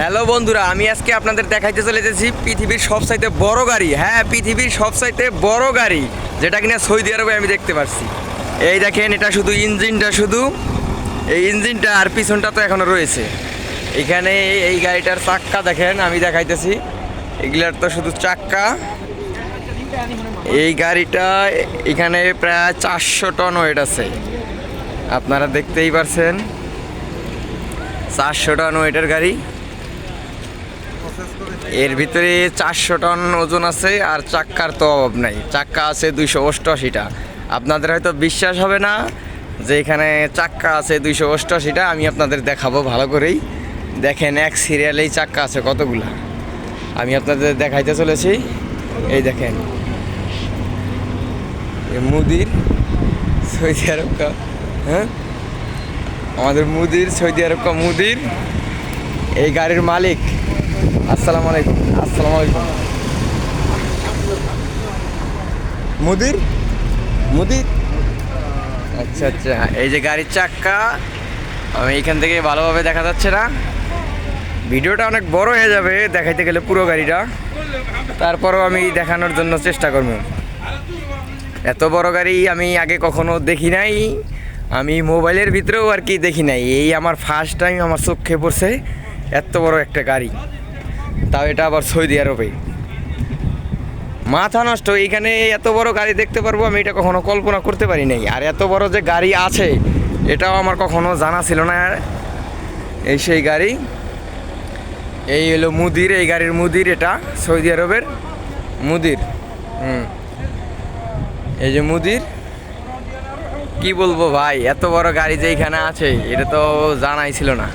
Hello বন্ধুরা, আমি আজকে আপনাদের দেখাইতে চলে এসেছি পৃথিবীর সবচাইতে বড় গাড়ি। হ্যাঁ পৃথিবীর সবচাইতে বড় গাড়ি, যেটা কিনা সৌদি আরবে আমি দেখতে পাচ্ছি এই দেখেন, এটা শুধু ইঞ্জিনটা শুধু, এই ইঞ্জিনটা আর পিছনটা তো এখনও রয়েছে। এখানে এই গাড়িটার চাক্কা দেখেন, আমি দেখাইতেছি। এগুলার তো শুধু চাক্কা। এই গাড়িটা এখানে প্রায় চারশো টন ওয়েট আছে। আপনারা দেখতেই পারছেন, চারশো টন ওয়েটের গাড়ি। এর ভিতরে চারশো টন ওজন আছে আর চাক্কার তো অভাব নাই। চাক্কা আছে দুইশো অষ্টআশিটা। আপনাদের হয়তো বিশ্বাস হবে না যে এখানে চাক্কা আছে দুইশো অষ্টআশিটা। আমি আপনাদের দেখাবো ভালো করেই। দেখেন এক সিরিয়ালেই চাক্কা আছে কতগুলা। আমি আপনাদের দেখাইতে চলেছি। এই দেখেন। মুদির সৌদি আরব কা হ্যাঁ? আমাদের মুদির সৌদি আরব কা মুদির। এই গাড়ির মালিক। আসসালামু আলাইকুম। আসসালামু আলাইকুম। মুদির? মুদির? আচ্ছা আচ্ছা। এই যে গাড়ির চাক্কা আমি এখান থেকে ভালোভাবে দেখা যাচ্ছে না। ভিডিওটা অনেক বড় হয়ে যাবে দেখাইতে গেলে পুরো গাড়িটা। তারপরেও আমি দেখানোর জন্য চেষ্টা করব। এত বড় গাড়ি আমি আগে কখনো দেখি নাই। আমি মোবাইলের ভিতরেও আর কি দেখি নাই। এই আমার ফার্স্ট টাইম আমার চোখে পড়ছে এত বড় একটা গাড়ি। তাও এটা আবার সৌদি আরবে। মাথা নষ্ট, এইখানে এত বড় গাড়ি দেখতে পারব আমি, এটা কখনো কল্পনা করতে পারি নাই। আর এত বড় যে গাড়ি আছে, এটাও আমার কখনো জানা ছিল না। এই সেই গাড়ি, এই হলো মুদির, এই গাড়ির মুদির, এটা সৌদি আরবের মুদির। হুম। এই যে মুদির, কি বলব ভাই, এত বড় গাড়ি যে এখানে আছে, এটা তো জানাই ছিল না।